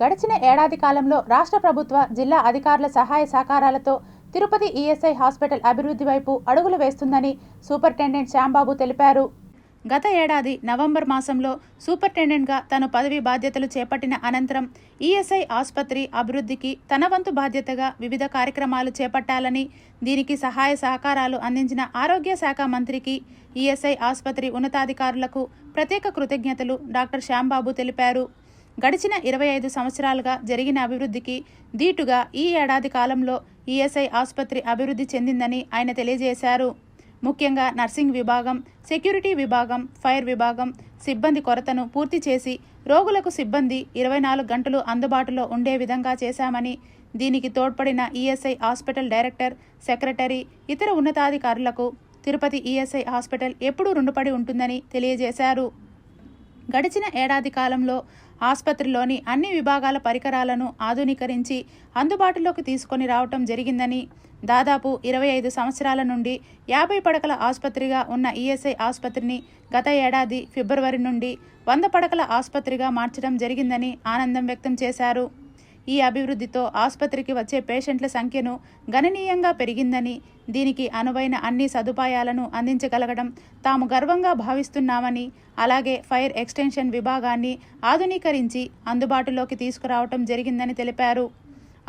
గడిచిన ఏడాది కాలంలో రాష్ట్ర ప్రభుత్వ జిల్లా అధికారుల సహాయ సహకారాలతో తిరుపతి ఈఎస్ఐ హాస్పిటల్ అభివృద్ధి వైపు అడుగులు వేస్తుందని సూపరింటెండెంట్ శ్యాంబాబు తెలిపారు. గత ఏడాది నవంబర్ మాసంలో సూపరింటెండెంట్గా తను పదవి బాధ్యతలు చేపట్టిన అనంతరం ఈఎస్ఐ ఆసుపత్రి అభివృద్ధికి తన వంతు బాధ్యతగా వివిధ కార్యక్రమాలు చేపట్టాలని దీనికి సహాయ సహకారాలు అందించిన ఆరోగ్య శాఖ మంత్రికి ఈఎస్ఐ ఆసుపత్రి ఉన్నతాధికారులకు ప్రత్యేక కృతజ్ఞతలు డాక్టర్ శ్యాంబాబు తెలిపారు. గడిచిన ఇరవై ఐదు సంవత్సరాలుగా జరిగిన అభివృద్ధికి దీటుగా ఈ ఏడాది కాలంలో ఈఎస్ఐ ఆసుపత్రి అభివృద్ధి చెందిందని ఆయన తెలియజేశారు. ముఖ్యంగా నర్సింగ్ విభాగం సెక్యూరిటీ విభాగం ఫైర్ విభాగం సిబ్బంది కొరతను పూర్తి చేసి రోగులకు సిబ్బంది ఇరవై నాలుగు గంటలు అందుబాటులో ఉండే విధంగా చేశామని దీనికి తోడ్పడిన ఈఎస్ఐ హాస్పిటల్ డైరెక్టర్ సెక్రటరీ ఇతర ఉన్నతాధికారులకు తిరుపతి ఈఎస్ఐ హాస్పిటల్ ఎప్పుడూ రుణపడి ఉంటుందని తెలియజేశారు. గడిచిన ఏడాది కాలంలో ఆసుపత్రిలోని అన్ని విభాగాల పరికరాలను ఆధునీకరించి అందుబాటులోకి తీసుకొని రావటం జరిగిందని దాదాపు ఇరవై ఐదు సంవత్సరాల నుండి యాభై పడకల ఆసుపత్రిగా ఉన్న ఈఎస్ఐ ఆసుపత్రిని గత ఏడాది ఫిబ్రవరి నుండి వంద పడకల ఆసుపత్రిగా మార్చడం జరిగిందని ఆనందం వ్యక్తం చేశారు. ఈ అభివృద్ధితో ఆసుపత్రికి వచ్చే పేషెంట్ల సంఖ్యను గణనీయంగా పెరిగిందని దీనికి అనువైన అన్ని సదుపాయాలను అందించగలగడం తాము గర్వంగా భావిస్తున్నామని అలాగే ఫైర్ ఎక్స్టెన్షన్ విభాగాన్ని ఆధునీకరించి అందుబాటులోకి తీసుకురావటం జరిగిందని తెలిపారు.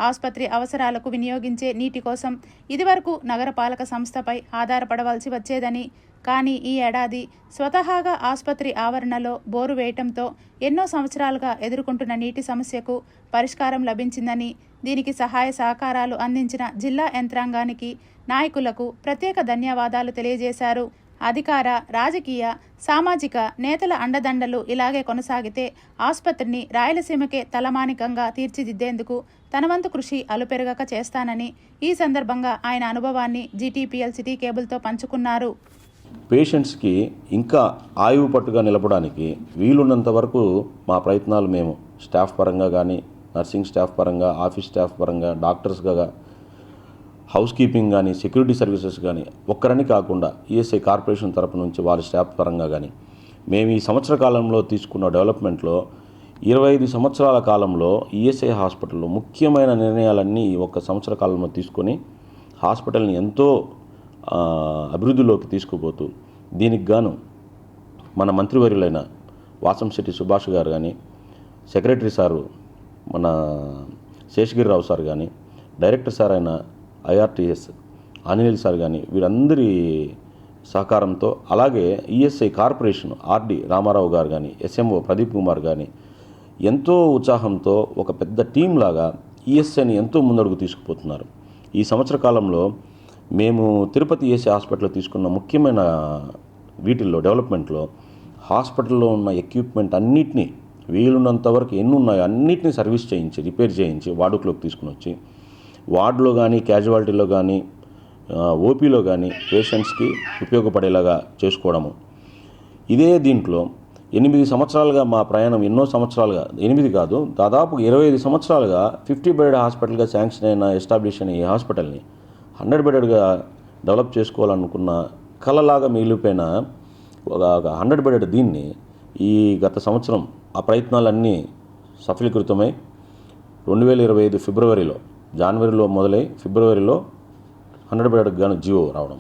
ఆసుపత్రి అవసరాలకు వినియోగించే నీటి కోసం ఇదివరకు నగరపాలక సంస్థపై ఆధారపడవలసి వచ్చేదని. కానీ ఈ ఏడాది స్వతహాగా ఆసుపత్రి ఆవరణలో బోరు వేయటంతో ఎన్నో సంవత్సరాలుగా ఎదుర్కొంటున్న నీటి సమస్యకు పరిష్కారం లభించిందని దీనికి సహాయ సహకారాలు అందించిన జిల్లా యంత్రాంగానికి నాయకులకు ప్రత్యేక ధన్యవాదాలు తెలియజేశారు. అధికార రాజకీయ సామాజిక నేతల అండదండలు ఇలాగే కొనసాగితే ఆసుపత్రిని రాయలసీమకే తలమానికంగా తీర్చిదిద్దేందుకు తనవంతు కృషి అలుపెరగక చేస్తానని ఈ సందర్భంగా ఆయన అనుభవాన్ని జీటీపీఎల్ సిటీ కేబుల్తో పంచుకున్నారు. పేషెంట్స్కి ఇంకా ఆయువు పట్టుగా నిలపడానికి వీలున్నంత వరకు మా ప్రయత్నాలు మేము స్టాఫ్ పరంగా కానీ నర్సింగ్ స్టాఫ్ పరంగా ఆఫీస్ స్టాఫ్ పరంగా డాక్టర్స్గా హౌస్ కీపింగ్ కానీ సెక్యూరిటీ సర్వీసెస్ కానీ ఒక్కరని కాకుండా ఈఎస్ఐ కార్పొరేషన్ తరపు నుంచి వారి స్టాఫ్ పరంగా కానీ మేము ఈ సంవత్సర కాలంలో తీసుకున్న డెవలప్మెంట్లో ఇరవై ఐదు సంవత్సరాల కాలంలో ఈఎస్ఐ హాస్పిటల్లో ముఖ్యమైన నిర్ణయాలన్నీ ఈ ఒక్క సంవత్సర కాలంలో తీసుకొని హాస్పిటల్ని ఎంతో అభివృద్ధిలోకి తీసుకుపోతూ దీనికి గాను మన మంత్రివర్యులైన వాసంశెట్టి సుభాష్ గారు కానీ సెక్రటరీ సారు మన శేషగిరిరావు సార్ కానీ డైరెక్టర్ సార్ అయిన ఐఆర్టీఎస్ అనిల్ సార్ కానీ వీరందరి సహకారంతో అలాగే ఈఎస్ఐ కార్పొరేషన్ ఆర్డి రామారావు గారు కానీ ఎస్ఎంఓ ప్రదీప్ కుమార్ కానీ ఎంతో ఉత్సాహంతో ఒక పెద్ద టీం లాగా ఈఎస్ఐని ఎంతో ముందడుగు తీసుకుపోతున్నారు. ఈ సంవత్సర కాలంలో మేము తిరుపతి ఈఎస్ఐ హాస్పిటల్లో తీసుకున్న ముఖ్యమైన వీటిల్లో డెవలప్మెంట్లో హాస్పిటల్లో ఉన్న ఎక్విప్మెంట్ అన్నిటినీ వీలున్నంత వరకు ఎన్ని ఉన్నాయో అన్నిటినీ సర్వీస్ చేయించి రిపేర్ చేయించి వాడుకలోకి తీసుకుని వచ్చి వార్డులో కానీ క్యాజువాలిటీలో కానీ ఓపీలో కానీ పేషెంట్స్కి ఉపయోగపడేలాగా చేసుకోవడము. ఇదే దీంట్లో ఎనిమిది సంవత్సరాలుగా మా ప్రయాణం ఎన్నో సంవత్సరాలుగా ఎనిమిది కాదు దాదాపు ఇరవై ఐదు సంవత్సరాలుగా ఫిఫ్టీ బెడ్ హాస్పిటల్గా శాంక్షన్ అయిన ఎస్టాబ్లిష్ అయిన ఈ హాస్పిటల్ని హండ్రెడ్ బెడెడ్గా డెవలప్ చేసుకోవాలనుకున్న కళలాగా మిగిలిపోయిన ఒక హండ్రెడ్ బెడెడ్ దీన్ని ఈ గత సంవత్సరం ఆ ప్రయత్నాలన్నీ సఫలీకృతమై రెండు వేల ఇరవై ఐదు ఫిబ్రవరిలో జనవరిలో మొదలై ఫిబ్రవరిలో హండ్రెడ్ బెడెడ్కి గాను జియో రావడం.